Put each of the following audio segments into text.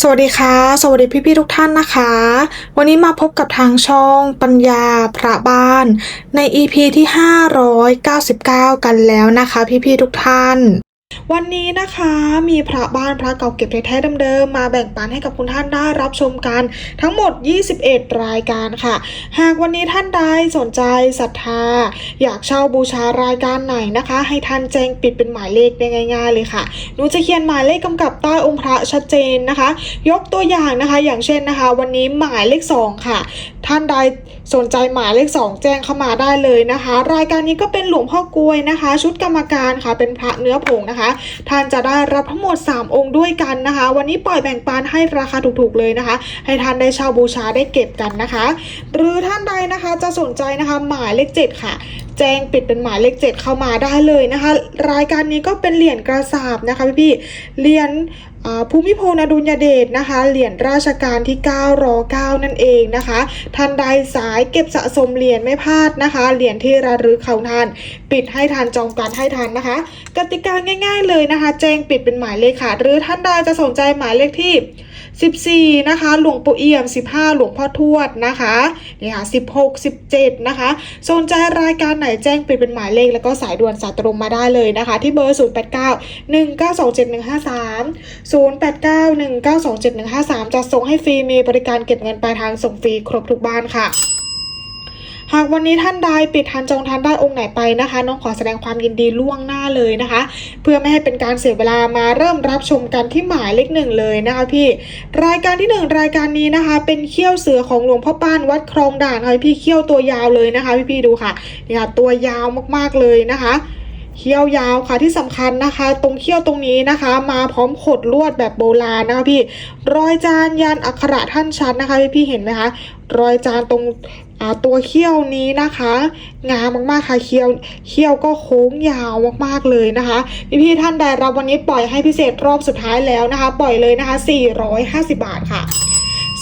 สวัสดีค่ะ สวัสดีพี่ๆทุกท่านนะคะ วันนี้มาพบกับทางช่องปัญญาพระบ้าน ใน EP ที่ 599 กันแล้วนะคะ พี่ๆทุกท่าน วันนี้นะคะมีพระบ้านพระเก่าเก็บแท้ๆเดิมๆมาแบ่งปันให้กับคุณท่านได้รับชมกันทั้งหมด 21 รายการค่ะ หากวันนี้ท่านใดสนใจศรัทธา อยากเช่าบูชารายการไหนนะคะ ให้ท่านแจ้งปิดเป็นหมายเลขได้ง่าย ๆ เลยค่ะหนูจะเขียนหมายเลขกำกับใต้องค์พระชัดเจนนะคะ ยกตัวอย่างนะคะ อย่างเช่นนะคะ วันนี้หมายเลข 2 ค่ะ ท่านใดสนใจหมายเลข 2 แจ้งเข้ามาได้เลยนะคะ รายการนี้ก็เป็นหลวงพ่อกลวยนะคะ ชุดกรรมการค่ะเป็นพระเนื้อผงนะคะท่านจะได้รับทั้งหมด 3 องค์ด้วยกันนะคะ วันนี้ปล่อยแบ่งปันให้ราคาถูกๆเลยนะคะ ให้ท่านได้เช่าบูชาได้เก็บกันนะคะ หรือท่านใดนะคะจะสนใจนะคะหมายเลข 7 ค่ะแจ้งปิดเป็นหมายเลข7เข้ามาได้เลยนะคะ รายการนี้ก็เป็นเหรียญกระสาบนะคะพี่ๆเหรียญภูมิพลอดุลยเดชนะคะ เหรียญราชการที่ 9 รอ 9 นั่นเองนะคะ ท่านใดสายเก็บสะสมเหรียญไม่พลาดนะคะ เหรียญที่ระลึกเขาทาน ปิดให้ทันจองการให้ทันนะคะ กติกาง่าย ๆเลยนะคะ แจ้งปิดเป็นหมายเลขค่ะ หรือท่านใดจะสนใจหมายเลขที่ 14 นะคะ หลวงปู่เอี่ยม 15 หลวงพ่อทวดนะคะนี่ค่ะ 16 17 นะคะ สนใจรายการไหนแจ้งปิดเป็นหมายเลขแล้วก็สายด่วนสายตรงมาได้เลยนะคะ ที่เบอร์ 089 1927153 089 1927153 จะส่งให้ฟรีมีบริการเก็บเงินปลายทางส่งฟรีครบทุกบ้านค่ะ หากวันนี้ท่านใดปิดทันจองทันได้องค์ไหนไปนะคะ น้องขอแสดงความยินดีล่วงหน้าเลยนะคะ เพื่อไม่ให้เป็นการเสียเวลามาเริ่มรับชมกันที่หมายเลขหนึ่งเลยนะคะพี่รายการที่หนึ่งรายการนี้นะคะ เป็นเขี้ยวเสือของหลวงพ่อป้านวัดคลองด่านค่ะพี่เขี้ยวตัวยาวเลยนะคะพี่พี่ๆดูค่ะนี่ค่ะตัวยาวมากๆเลยนะคะเขี้ยวยาวค่ะที่สำคัญนะคะ ตรงเขี้ยวตรงนี้นะคะ มาพร้อมขดลวดแบบโบราณนะคะพี่รอยจานยันอักขระท่านชัดนะคะพี่พี่ๆเห็นไหมคะรอยจานตรง ตัวเขี้ยวนี้นะคะ งามมากๆค่ะเขี้ยวเขี้ยวก็โค้งยาวมากๆเลยนะคะพี่พี่ๆท่านใดรับวันนี้ปล่อยให้พิเศษรอบสุดท้ายแล้วนะคะ ปล่อยเลยนะคะ 450 บาทค่ะ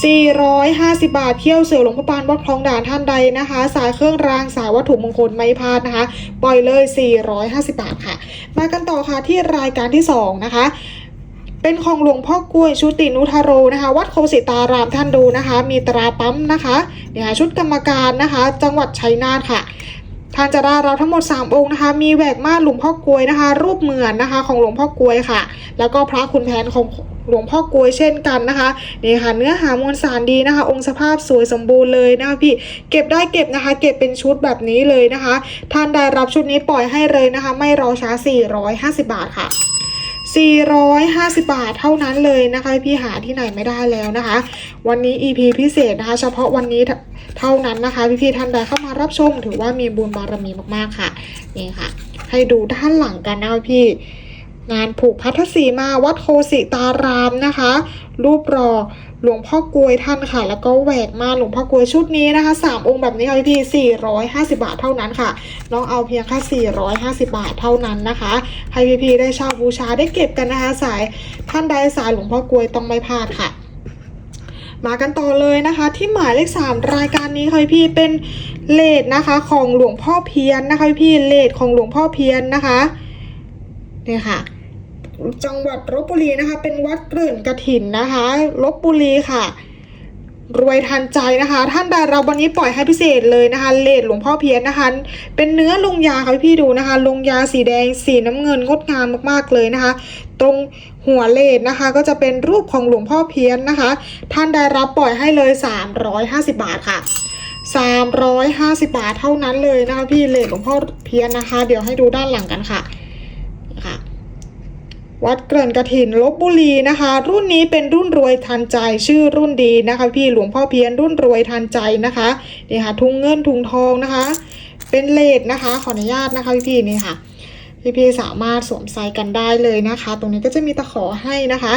450 บาทเที่ยวเสือหลวงพ่อปานวัดคลองด่านท่านใดนะคะ สายเครื่องรางสายวัตถุมงคลไม่พลาดนะคะ ปล่อยเลย 450 บาทค่ะ มากันต่อค่ะที่รายการที่ 2 นะคะ เป็นของหลวงพ่อกล้วยชุตินุทโรนะคะ วัดโคสิตารามท่านดูนะคะ มีตราปั๊มนะคะเนี่ยชุดกรรมการนะคะ จังหวัดชัยนาทค่ะท่านจะได้รับทั้งหมด 3 องค์นะคะ มีแหวกมาหลวงพ่อกลวยนะคะ รูปเหมือนนะคะ ของหลวงพ่อกลวยค่ะ แล้วก็พระคุณแผนของหลวงพ่อกลวยเช่นกันนะคะนี่ค่ะเนื้อหามวลสารดีนะคะ องค์สภาพสวยสมบูรณ์เลยนะคะพี่เก็บได้เก็บนะคะ เก็บเป็นชุดแบบนี้เลยนะคะ ท่านได้รับชุดนี้ปล่อยให้เลยนะคะ ไม่รอช้า 450 บาทค่ะ 450 บาทเท่านั้นเลยนะคะพี่หาที่ไหนไม่ได้แล้วนะคะ วันนี้ EP พิเศษนะคะ เฉพาะวันนี้เท่านั้นนะคะ พี่ๆท่านใดเข้ามารับชมถือว่ามีบุญบารมีมากๆค่ะนี่ค่ะ ให้ดูด้านหลังกันนะคะพี่งานผูกพัทธสีมาวัดโคสิตารามนะคะ รูปรอ หลวงพ่อกลวยท่านค่ะ แล้วก็แหวกมาหลวงพ่อกลวยชุดนี้นะคะสามองค์แบบนี้ค่ะพี่พี่450 บาทเท่านั้นค่ะ น้องเอาเพียงแค่450 บาทเท่านั้นนะคะให้พี่พี่ได้เช่าบูชาได้เก็บกันนะคะ สายท่านใดสายหลวงพ่อกลวยต้องไม่พลาดค่ะมากันต่อเลยนะคะ ที่หมายเลข 3 รายการนี้ค่ะพี่เป็นเลดนะคะของหลวงพ่อเพียนนะคะพี่เลดของหลวงพ่อเพียนนะคะเนี่ยค่ะ จังหวัดลบบุรีนะคะ เป็นวัดเกลื่นกระถินนะคะลบบุรีค่ะ รวยทันใจนะคะ ท่านใดเราวันนี้ปล่อยให้พิเศษเลยนะคะเลดหลวงพ่อเพียนนะคะ เป็นเนื้อลงยาค่ะพี่ดูนะคะ ลงยาสีแดงสีน้ำเงินงดงามมากๆเลยนะคะ ตรงหัวเลดนะคะ ก็จะเป็นรูปของหลวงพ่อเพียนนะคะ ท่านใดรับปล่อยให้เลย 350 บาทค่ะ350 บาทเท่านั้นเลยนะคะพี่เลดหลวงพ่อเพียนนะคะ เดี๋ยวให้ดูด้านหลังกันค่ะ วัดเกริ่นกระถินลบบุรีนะคะ รุ่นนี้เป็นรุ่นรวยทันใจชื่อรุ่นดีนะคะ พี่หลวงพ่อเพียนรุ่นรวยทันใจนะคะนี่ค่ะทุงเงินทุงทองนะคะ เป็นเลดนะคะขออนุญาตนะคะพี่ๆนี่ค่ะพี่ๆสามารถสวมใส่กันได้เลยนะคะ ตรงนี้ก็จะมีตะขอให้นะคะ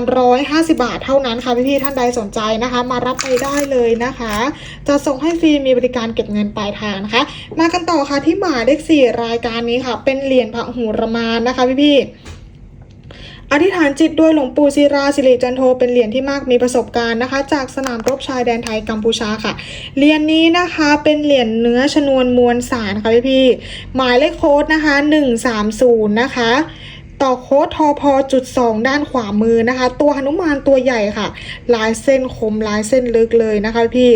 350 บาทเท่านั้นค่ะพี่ๆท่านใดสนใจนะคะ มารับไปได้เลยนะคะ จะส่งให้ฟรีมีบริการเก็บเงินปลายทางนะคะ มากันต่อค่ะที่หมายเลขสี่รายการนี้ค่ะ เป็นเหรียญพระหูรมานนะคะพี่ๆ อธิษฐานจิตด้วยหลวงปู่ศิราสิริจันโทเป็นเหรียญที่มากมีประสบการณ์นะคะ จากสนามรบชายแดนไทยกัมพูชาค่ะ เหรียญนี้นะคะเป็นเหรียญเนื้อชนวนมวลสารค่ะพี่พี่หมายเลขโค้ดนะคะ 130 นะคะต่อโค้ดทอพอจุดสองด้านขวามือนะคะ ตัวหนุมานตัวใหญ่ค่ะ ลายเส้นคมลายเส้นลึกเลยนะคะพี่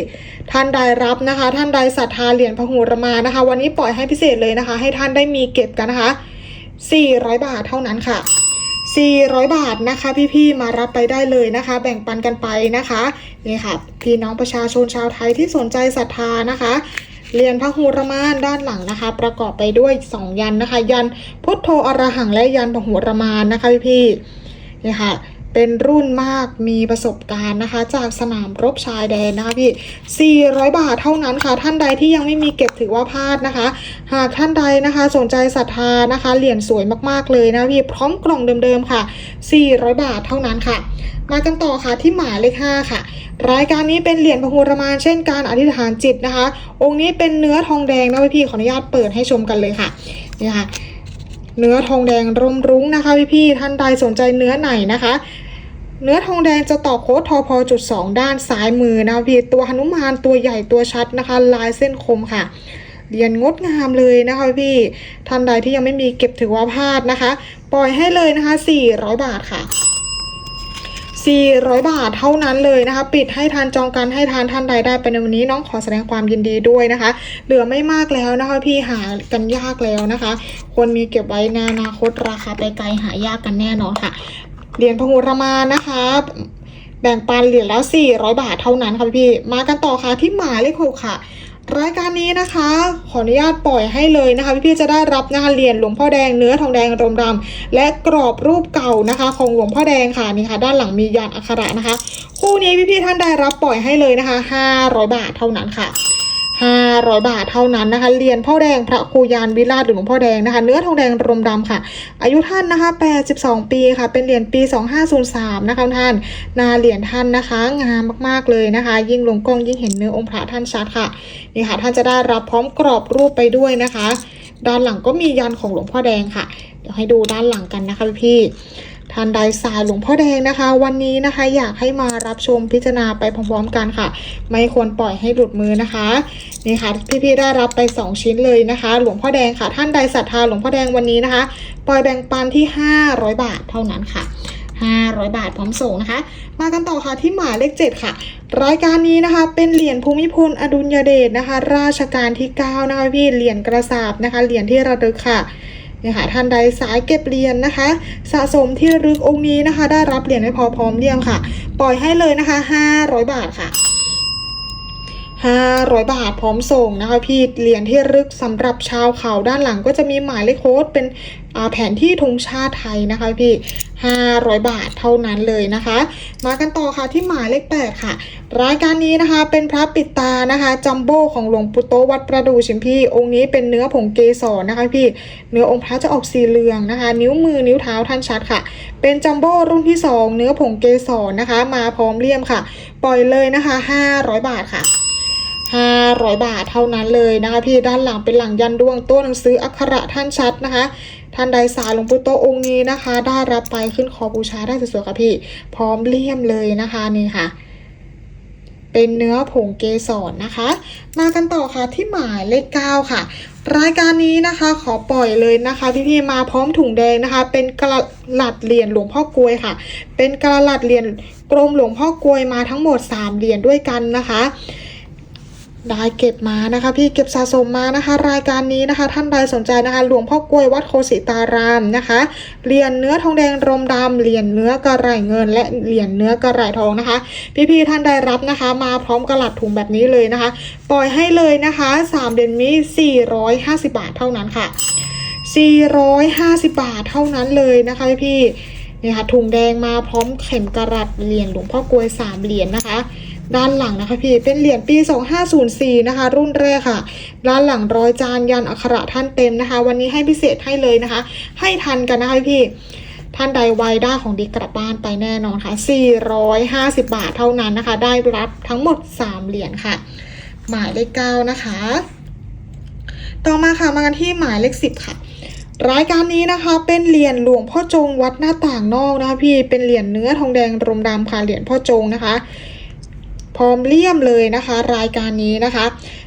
ท่านใดรับนะคะ ท่านใดศรัทธาเหรียญพหุรมานะคะ วันนี้ปล่อยให้พิเศษเลยนะคะ ให้ท่านได้มีเก็บกันนะคะ400 บาทเท่านั้นค่ะ 400 บาทนะคะพี่ๆมารับไปได้เลยนะคะ แบ่งปันกันไปนะคะนี่ค่ะพี่น้องประชาชนชาวไทยที่สนใจศรัทธานะคะเรียนพระหูรมานด้านหลังนะคะ ประกอบไปด้วย 2 ยันนะคะ ยันพุทโธอรหังและยันพหูรมานนะคะพี่ๆนี่ค่ะ เป็นรุ่นมากมีประสบการณ์นะคะ จากสนามรบชายแดนนะคะพี่ 400 บาทเท่านั้นค่ะ ท่านใดที่ยังไม่มีเก็บถือว่าพลาดนะคะ หากท่านใดนะคะสนใจศรัทธานะคะ เหรียญสวยมากๆเลยนะพี่ พร้อมกล่องเดิมๆค่ะ 400 บาทเท่านั้นค่ะ มากันต่อค่ะที่หมายเลข5ค่ะ รายการนี้เป็นเหรียญพหุรมานเช่นการอธิษฐานจิตนะคะ องค์นี้เป็นเนื้อทองแดงนะพี่ขออนุญาตเปิดให้ชมกันเลยค่ะนี่ค่ะเนื้อทองแดงร่มรุ้งนะคะพี่ๆท่านใดสนใจเนื้อไหนนะคะ เนื้อทองแดงจะต่อโค้ดทอพอจุดสองด้านซ้ายมือนะพี่ตัวหนุมานตัวใหญ่ตัวชัดนะคะ ลายเส้นคมค่ะเรียนงดงามเลยนะคะพี่ท่านใดที่ยังไม่มีเก็บถือว่าพลาดนะคะ ปล่อยให้เลยนะคะ 400 บาทค่ะ 400 บาทเท่านั้นเลยนะคะ ปิดให้ทานจองกันให้ทานท่านใดได้ไปในวันนี้น้องขอแสดงความยินดีด้วยนะคะ เหลือไม่มากแล้วนะคะ พี่หากันยากแล้วนะคะควรมีเก็บไว้ในอนาคตราคาไปไกลหายากกันแน่นอนค่ะ เหรียญพหุรมานนะคะ แบ่งปันเหรียญแล้ว 400 บาทเท่านั้นค่ะพี่ มากันต่อค่ะที่หมายเลขหกค่ะ รายการนี้นะคะ ขออนุญาตปล่อยให้เลยนะคะ พี่ๆจะได้รับนะคะเหรียญหลวงพ่อแดงเนื้อทองแดงรมดำและกรอบรูปเก่านะคะ ของหลวงพ่อแดงค่ะนี่ค่ะ ด้านหลังมียันอักขระนะคะ คู่นี้พี่ๆท่านได้รับปล่อยให้เลยนะคะ 500 บาทเท่านั้นค่ะ 500 บาทเท่านั้นนะคะเหรียญพ่อแดงพระครูยานวิราชหรือหลวงพ่อแดงนะคะ เนื้อทองแดงรมดำค่ะ อายุท่านนะคะ 82 ปีค่ะ เป็นเหรียญปี 2503 นะคะท่านนาเหรียญท่านนะคะ งามมากๆเลยนะคะ ยิ่งลงกล้องยิ่งเห็นเนื้อองค์พระท่านชัดค่ะนี่ค่ะ ท่านจะได้รับพร้อมกรอบรูปไปด้วยนะคะ ด้านหลังก็มียันของหลวงพ่อแดงค่ะ เดี๋ยวให้ดูด้านหลังกันนะคะพี่ ท่านใดสายหลวงพ่อแดงนะคะ วันนี้นะคะอยากให้มารับชมพิจารณาไปพร้อมๆกันค่ะ ไม่ควรปล่อยให้หลุดมือนะคะนี่ค่ะพี่ๆได้รับไป 2 ชิ้นเลยนะคะ หลวงพ่อแดงค่ะ ท่านใดศรัทธาหลวงพ่อแดงวันนี้นะคะ ปล่อยแบ่งปันที่ 500 บาทเท่านั้นค่ะ500 บาทพร้อมส่งนะคะ มากันต่อค่ะที่หมายเลข 7 ค่ะ รายการนี้นะคะ เป็นเหรียญภูมิพลอดุลยเดชนะคะ ราชการที่ 9 นะคะพี่เหรียญกระสาบนะคะเหรียญที่ระลึกค่ะ นี่ค่ะท่านใดสายเก็บเหรียญนะคะ สะสมที่ลึกองค์นี้นะคะ ได้รับเหรียญไม่พอพร้อมเรียงค่ะ ปล่อยให้เลยนะคะ 500 บาทค่ะ 500 บาทพร้อมส่งนะคะพี่เหรียญที่รึกสำหรับชาวเขาด้านหลังก็จะมีหมายเลขโค้ดเป็นแผนที่ธงชาติไทยนะคะพี่ 500 บาทเท่านั้นเลยนะคะ มากันต่อค่ะที่หมายเลข 8 ค่ะ รายการนี้นะคะเป็นพระปิดตานะคะจัมโบ้ของหลวงปู่โตวัดประดูชิมพี่ องค์นี้เป็นเนื้อผงเกสรนะคะพี่ เนื้อองค์พระจะออกสีเหลืองนะคะ นิ้วมือนิ้วเท้าท่านชัดค่ะ เป็นจัมโบ้รุ่นที่ 2 เนื้อผงเกสรนะคะ มาพร้อมเลี่ยมค่ะ ปล่อยเลยนะคะ 500 บาทค่ะ 500 บาทเท่านั้นเลยนะคะพี่ด้านหลังเป็นหลังยันดวงตัวหนังสืออักขระท่านชัดนะคะ ท่านใดสายหลวงปู่โตองค์นี้นะคะ ได้รับไปขึ้นคอบูชาได้สวยๆค่ะพี่ พร้อมเลี่ยมเลยนะคะนี่ค่ะเป็นเนื้อผงเกสรนะคะ มากันต่อค่ะที่หมายเลข9ค่ะ รายการนี้นะคะขอปล่อยเลยนะคะพี่ๆมาพร้อมถุงแดงนะคะ เป็นกระหลัดเหรียญหลวงพ่อกลวยค่ะ เป็นกระหลัดเหรียญกรมหลวงพ่อกลวยมาทั้งหมด3เหรียญด้วยกันนะคะ ได้เก็บมานะคะพี่เก็บสะสมมานะคะ รายการนี้นะคะ ท่านใดสนใจนะคะหลวงพ่อกล้วยวัดโคสิตารามนะคะเหรียญเนื้อทองแดงรมดำเหรียญเนื้อกระไรเงิน และเหรียญเนื้อกระไรทองนะคะ พี่ๆท่านใดรับนะคะ มาพร้อมกระหลัดถุงแบบนี้เลยนะคะ ปล่อยให้เลยนะคะ3เดือนมี450 บาทเท่านั้นค่ะ 450 บาทเท่านั้นเลยนะคะพี่นี่ค่ะถุงแดงมาพร้อมเข็มกระรัดเหรียญหลวงพ่อกลวยสามเหรียญนะคะ ด้านหลังนะคะพี่เป็นเหรียญปี 2504 นะคะ รุ่นแรกค่ะ ด้านหลังรอยจานยันอักขระท่านเต็มนะคะ วันนี้ให้พิเศษให้เลยนะคะ ให้ทันกันนะคะพี่ท่านใดไวได้ของดีกลับบ้านไปแน่นอนค่ะ 450 บาทเท่านั้นนะคะ ได้รับทั้งหมด 3 เหรียญค่ะ หมายเลขเก้านะคะ ต่อมาค่ะมากันที่หมายเลขสิบค่ะ รายการนี้นะคะ เป็นเหรียญหลวงพ่อจงวัดหน้าต่างนอกนะคะพี่เป็นเหรียญเนื้อทองแดงรมดำค่ะเหรียญพ่อจงนะคะ พร้อมเลี่ยมเลยนะคะ รายการนี้นะคะ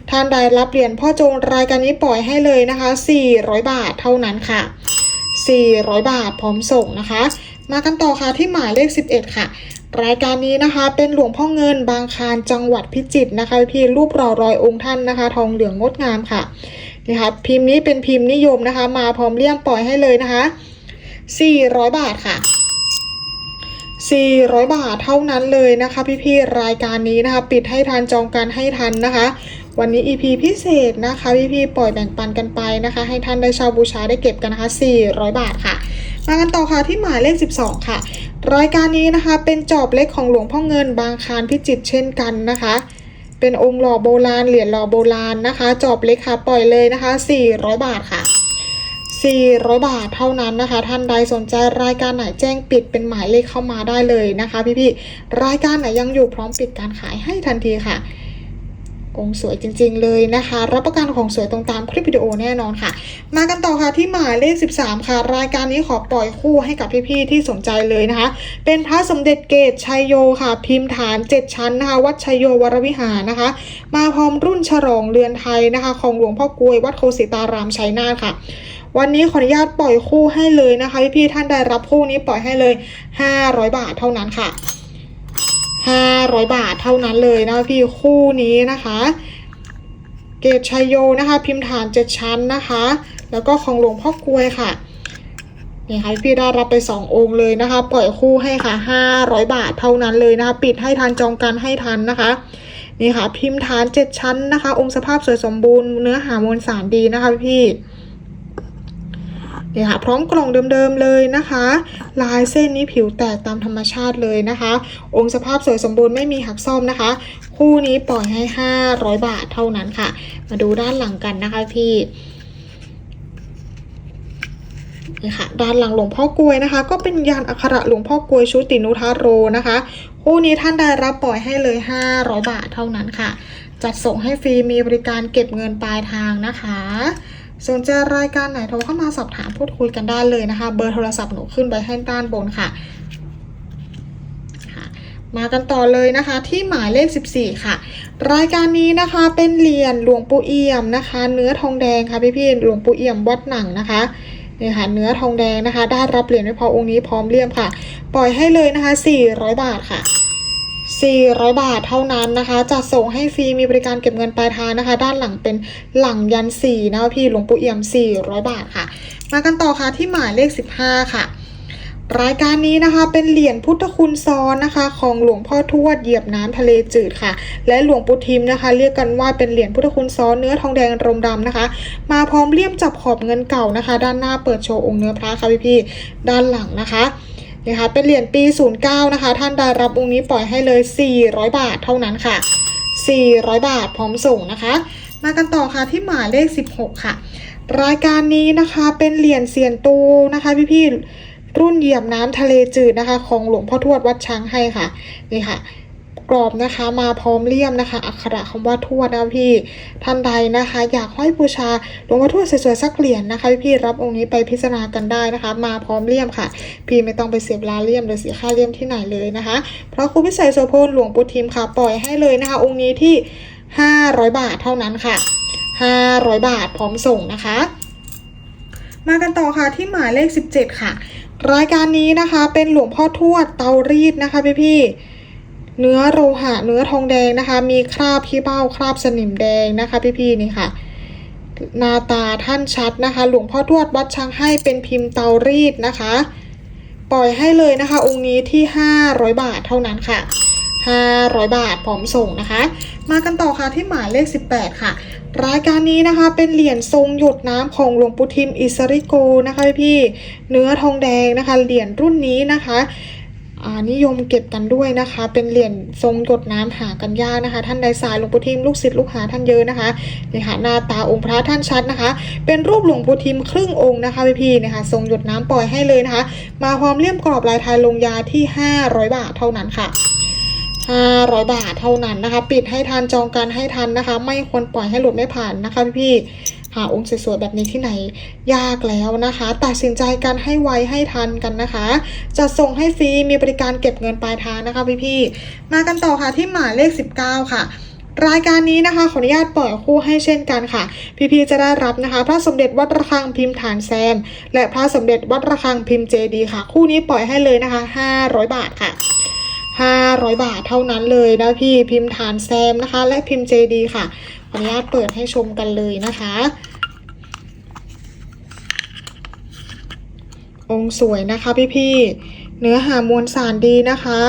ท่านใดรับเหรียญพ่อจงรายการนี้ปล่อยให้เลยนะคะ 400 บาทเท่านั้นค่ะ 400 บาทพร้อมส่งนะคะ มากันต่อค่ะที่หมายเลข 11 ค่ะ รายการนี้นะคะเป็นหลวงพ่อเงินบางคานจังหวัดพิจิตรนะคะพี่รูปรอรอยองค์ท่านนะคะ ทองเหลืองงดงามค่ะนี่ค่ะพิมพ์นี้เป็นพิมพ์นิยมนะคะ มาพร้อมเลี่ยมปล่อยให้เลยนะคะ 400 บาทค่ะ 400 บาทเท่านั้นเลยนะคะพี่ๆรายการนี้นะคะ ปิดให้ทันจองกันให้ทันนะคะ วันนี้ EP พิเศษนะคะพี่ๆปล่อยแบ่งปันกันไปนะคะ ให้ท่านได้เชาวบูชาได้เก็บกันนะคะ 400 บาทค่ะมากันต่อค่ะที่หมายเลข 12 ค่ะ รายการนี้นะคะเป็นจอบเล็กของหลวงพ่อเงินบางคานพิจิตรเช่นกันนะคะ เป็นองค์หล่อโบราณเหรียญหล่อโบราณนะคะ จอบเล็กค่ะปล่อยเลยนะคะ 400 บาทค่ะ 400 บาทเท่านั้นนะคะ ท่านใดสนใจรายการไหนแจ้งปิดเป็นหมายเลขเข้ามาได้เลยนะคะ พี่ๆรายการไหนยังอยู่พร้อมปิดการขายให้ทันทีค่ะองค์สวยจริง ๆ เลยนะคะ รับประกันของสวยตรงตามคลิปวิดีโอแน่นอนค่ะ มากันต่อค่ะที่หมายเลข 13 ค่ะ รายการนี้ขอปล่อยคู่ให้กับพี่ ๆ ที่สนใจเลยนะคะ เป็นพระสมเด็จเกตชัยโยค่ะ พิมพ์ฐาน 7 ชั้นนะคะ วัดชัยโยวรวิหารนะคะ มาพร้อมรุ่นฉลองเรือนไทยนะคะ ของหลวงพ่อกลวยวัดโคสิตารามชัยนาทค่ะ วันนี้ขออนุญาตปล่อยคู่ให้เลยนะคะพี่ๆท่านใดรับคู่นี้ปล่อยให้เลย 500 บาทเท่านั้นค่ะ 500 บาทเท่านั้นเลยนะพี่คู่นี้นะคะ เกตชัยโยนะคะ พิมพ์ฐานเจ็ดชั้นนะคะ แล้วก็ของหลวงพ่อกลวยค่ะนี่ค่ะพี่ได้รับไป 2 องค์เลยนะคะ ปล่อยคู่ให้ค่ะ 500 บาทเท่านั้นเลยนะคะ ปิดให้ทันจองกันให้ทันนะคะนี่ค่ะ พิมพ์ฐาน 7 ชั้นนะคะ องค์สภาพสวยสมบูรณ์เนื้อหามวลสารดีนะคะพี่ นี่ค่ะพร้อมกล่องเดิมๆเลยนะคะ ลายเส้นนี้ผิวแตกตามธรรมชาติเลยนะคะ องค์สภาพสวยสมบูรณ์ไม่มีหักซ่อมนะคะ คู่นี้ปล่อยให้ 500 บาทเท่านั้นค่ะ มาดูด้านหลังกันนะคะพี่นี่ค่ะด้านหลังหลวงพ่อกลวยนะคะ ก็เป็นยานอักขระหลวงพ่อกลวยชุตินุทาโรนะคะ คู่นี้ท่านได้รับปล่อยให้เลย 500 บาทเท่านั้นค่ะ จัดส่งให้ฟรีมีบริการเก็บเงินปลายทางนะคะ สนใจรายการไหนโทรเข้ามาสอบถามพูดคุยกันได้เลยนะคะ เบอร์โทรศัพท์หนูขึ้นไปให้ด้านบนค่ะมากันต่อเลยนะคะที่หมายเลข 14 ค่ะ รายการนี้นะคะเป็นเหรียญหลวงปู่เอี่ยมนะคะ เนื้อทองแดงค่ะพี่ๆหลวงปู่เอี่ยมวัดหนังนะคะนี่ค่ะเนื้อทองแดงนะคะ ได้รับเหรียญไม่พอองค์นี้พร้อมเลี่ยมค่ะ ปล่อยให้เลยนะคะ 400 บาทค่ะ 400 บาทเท่านั้นนะคะจะส่งให้ฟรีมีบริการเก็บเงินปลายทางนะคะ ด้านหลังเป็นหลังยันสีนะคะพี่หลวงปู่เอี่ยม 400 บาทค่ะ มากันต่อค่ะที่หมายเลข 15 ค่ะรายการนี้นะคะเป็นเหรียญพุทธคุณซ้อนนะคะ ของหลวงพ่อทวดเหยียบน้ำทะเลจืดค่ะ และหลวงปู่ทิมนะคะ เรียกกันว่าเป็นเหรียญพุทธคุณซ้อนเนื้อทองแดงรมดำนะคะ มาพร้อมเลี่ยมจับขอบเงินเก่านะคะ ด้านหน้าเปิดโชว์องค์เนื้อพระค่ะพี่ๆด้านหลังนะคะ นะคะเป็นเหรียญปี 09 นะคะ ท่านได้รับองค์นี้ปล่อยให้เลย 400 บาทเท่านั้นค่ะ 400 บาทพร้อมส่งนะคะ มากันต่อค่ะที่หมายเลข 16 ค่ะ รายการนี้นะคะเป็นเหรียญเสียนตูนะคะ พี่ๆรุ่นเหยียบน้ำทะเลจืดนะคะ ของหลวงพ่อทวดวัดช้างให้ค่ะนี่ค่ะ กรอบนะคะ มาพร้อมเลี่ยมนะคะ อักขระคำว่าทวดนะพี่ท่านใดนะคะ อยากห้อยบูชาหลวงพ่อทวดสวยๆสักเหรียญนะคะพี่รับองค์นี้ไปพิจารณากันได้นะคะ มาพร้อมเลี่ยมค่ะ พี่ไม่ต้องไปเสียเวลาเลี่ยมหรือเสียค่าเลี่ยมที่ไหนเลยนะคะ เพราะครูพิเศษโสพลหลวงปู่ทิมค่ะ ปล่อยให้เลยนะคะ องค์นี้ที่ 500 บาทเท่านั้นค่ะ 500 บาทพร้อมส่งนะคะ มากันต่อค่ะที่หมายเลข 17 ค่ะ รายการนี้นะคะเป็นหลวงพ่อทวดเตารีดนะคะพี่พี่ๆ เนื้อโลหะเนื้อทองแดงนะคะ มีคราบขี้เบ้าคราบสนิมแดงนะคะ พี่พี่ๆนี่ค่ะหน้าตาท่านชัดนะคะ หลวงพ่อทวดวัดช้างให้เป็นพิมพ์เตารีดนะคะ ปล่อยให้เลยนะคะ องค์นี้ที่ 500 บาทเท่านั้นค่ะ 500 บาทพร้อมส่งนะคะ มากันต่อค่ะที่หมายเลข 18 ค่ะ รายการนี้นะคะเป็นเหรียญทรงหยดน้ำของหลวงปู่ทิมอิสริโกนะคะพี่เนื้อทองแดงนะคะ เหรียญรุ่นนี้นะคะ นิยมเก็บกันด้วยนะคะ เป็นเหรียญทรงหยดน้ำหากันยากนะคะ ท่านใดสายหลวงปู่ทิมลูกศิษย์ลูกหาท่านเยอะนะคะนี่ค่ะหน้าตาองค์พระท่านชัดนะคะ เป็นรูปหลวงปู่ทิมครึ่งองค์นะคะพี่ๆนะคะทรงหยดน้ำปล่อยให้เลยนะคะ มาพร้อมเลี่ยมกรอบลายไทยลงยาที่ 500 บาทเท่านั้นค่ะ500 บาทเท่านั้นนะคะ ปิดให้ทันจองกันให้ทันนะคะ ไม่ควรปล่อยให้หลุดไม่ผ่านนะคะพี่ๆ หาองค์สวยๆแบบนี้ที่ไหนยากแล้วนะคะ ตัดสินใจกันให้ไวให้ทันกันนะคะ จะส่งให้ฟรีมีบริการเก็บเงินปลายทางนะคะพี่ๆมากันต่อค่ะที่หมายเลข 19 ค่ะรายการนี้นะคะขออนุญาตปล่อยคู่ให้เช่นกันค่ะ พี่ ๆ จะได้รับนะคะ พระสมเด็จวัดระฆังพิมพ์ฐานแซม และพระสมเด็จวัดระฆังพิมพ์เจดีค่ะ คู่นี้ปล่อยให้เลยนะคะ 500 บาทค่ะ 500 บาทเท่านั้นเลยนะพี่พิมพ์ฐานแซมนะคะ และพิมพ์เจดีค่ะขออนุญาตเปิดให้ชมกันเลยนะคะ องค์สวยนะคะพี่ๆเนื้อหามวลสารดีนะคะ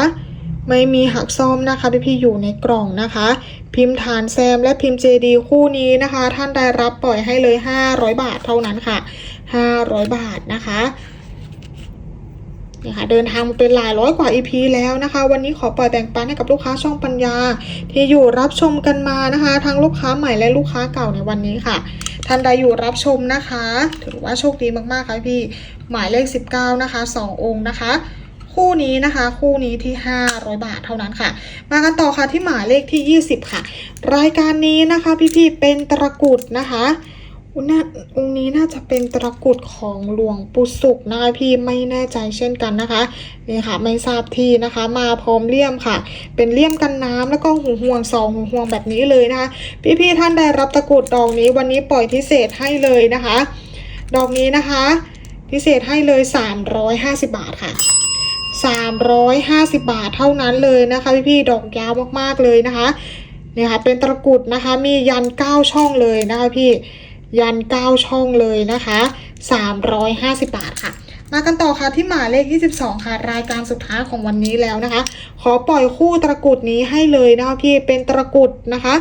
ไม่มีหักซ่อมนะคะพี่ๆอยู่ในกล่องนะคะ พิมพ์ฐานแซมและพิมพ์เจดีคู่นี้นะคะ ท่านได้รับปล่อยให้เลย 500 บาทเท่านั้นค่ะ 500 บาทนะคะ นี่ค่ะเดินทางมาเป็นหลายร้อยกว่า EP แล้วนะคะ วันนี้ขอปล่อยแบ่งปันให้กับลูกค้าช่องปัญญา ที่อยู่รับชมกันมานะคะ ทั้งลูกค้าใหม่และลูกค้าเก่าในวันนี้ค่ะท่านใดอยู่รับชมนะคะ ถือว่าโชคดีมากๆค่ะพี่หมายเลข 19 นะคะ 2 องค์นะคะคู่นี้นะคะ คู่นี้ที่ 500 บาทเท่านั้นค่ะ มากันต่อค่ะที่หมายเลขที่ 20 ค่ะ รายการนี้นะคะพี่ๆเป็นตะกรุดนะคะ อุยน่าองค์นี้น่าจะเป็นตะกรุดของหลวงปู่สุขนะคะพี่ไม่แน่ใจเช่นกันนะคะนี่ค่ะไม่ทราบที่นะคะ มาพร้อมเลี่ยมค่ะ เป็นเลี่ยมกันน้ำแล้วก็หูห่วงสองหูห่วงแบบนี้เลยนะคะ พี่ๆท่านได้รับตะกรุดดอกนี้วันนี้ปล่อยพิเศษให้เลยนะคะ ดอกนี้นะคะ พิเศษให้เลย 350 บาทค่ะ350 บาทเท่านั้นเลยนะคะ พี่ๆดอกยาวมากๆเลยนะคะเนี่ยค่ะเป็นตะกรุดนะคะ มียัน9ช่องเลยนะคะพี่ ยัน 9 ช่องเลยนะคะ 350 บาทค่ะมากันต่อค่ะที่หมายเลข 22 ค่ะ รายการสุดท้ายของวันนี้แล้วนะคะ ขอปล่อยคู่ตะกุดนี้ให้เลยนะคะพี่เป็นตะกุดนะคะ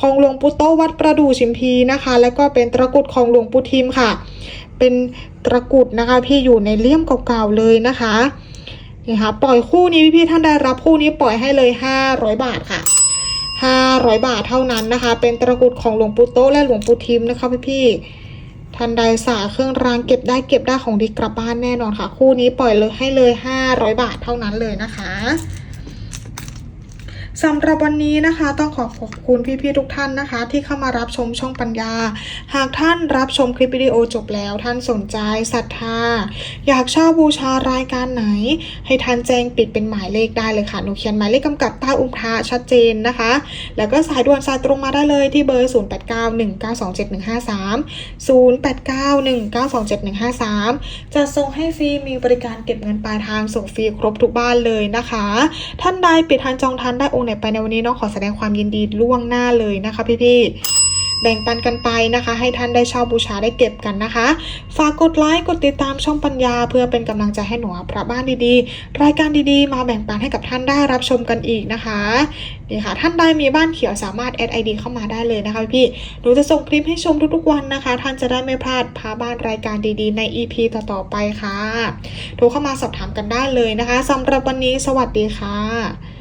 ของหลวงปู่โตวัดประดู่ชิมพีนะคะ แล้วก็เป็นตะกุดของหลวงปู่ทิมค่ะ เป็นตะกุดนะคะพี่อยู่ในเลี่ยมเก่าๆเลยนะคะนี่ค่ะปล่อยคู่นี้พี่ๆท่านได้รับคู่นี้ปล่อยให้เลย 500 บาทค่ะ 500 บาทเท่านั้นนะคะ เป็นตะกรุดของหลวงปู่โตและหลวงปู่ทิมนะคะพี่ๆท่านใดสาเครื่องรางเก็บได้เก็บได้ของดีกลับบ้านแน่นอนค่ะ คู่นี้ปล่อยเลยให้เลย 500 บาทเท่านั้นเลยนะคะ สำหรับวันนี้นะคะ ต้องขอขอบคุณพี่ๆทุกท่านนะคะ ที่เข้ามารับชมช่องปัญญา หากท่านรับชมคลิปวิดีโอจบแล้วท่านสนใจศรัทธา อยากเช่าบูชารายการไหน ให้ท่านแจ้งปิดเป็นหมายเลขได้เลยค่ะหนูเขียนหมายเลขกำกับใต้อุ้งพระชัดเจนนะคะ แล้วก็สายด่วนสายตรงมาได้เลยที่เบอร์ 0891927153 0891927153 จะส่งให้ฟรีมีบริการเก็บเงินปลายทางส่งฟรีครบทุกบ้านเลยนะคะ ท่านใดปิดทันจองทันได้องค์ไหนไปในวันนี้น้องขอแสดงความยินดีล่วงหน้าเลยนะคะพี่ๆแบ่งปันกันไปนะคะ ให้ท่านได้เช่าบูชาได้เก็บกันนะคะ ฝากกดไลค์กดติดตามช่องปัญญา เพื่อเป็นกำลังใจให้หนูอาพระบ้านดีๆ รายการดีๆ มาแบ่งปันให้กับท่านได้รับชมกันอีกนะคะนี่ค่ะท่านใดมีบ้านเขียวสามารถแอดไอดีเข้ามาได้เลยนะคะพี่หนูจะส่งคลิปให้ชมทุกๆวันนะคะ ท่านจะได้ไม่พลาดพาบ้านรายการดีๆ ใน EP ต่อๆไปค่ะโทรเข้ามาสอบถามกันได้เลยนะคะสำหรับวันนี้สวัสดีค่ะ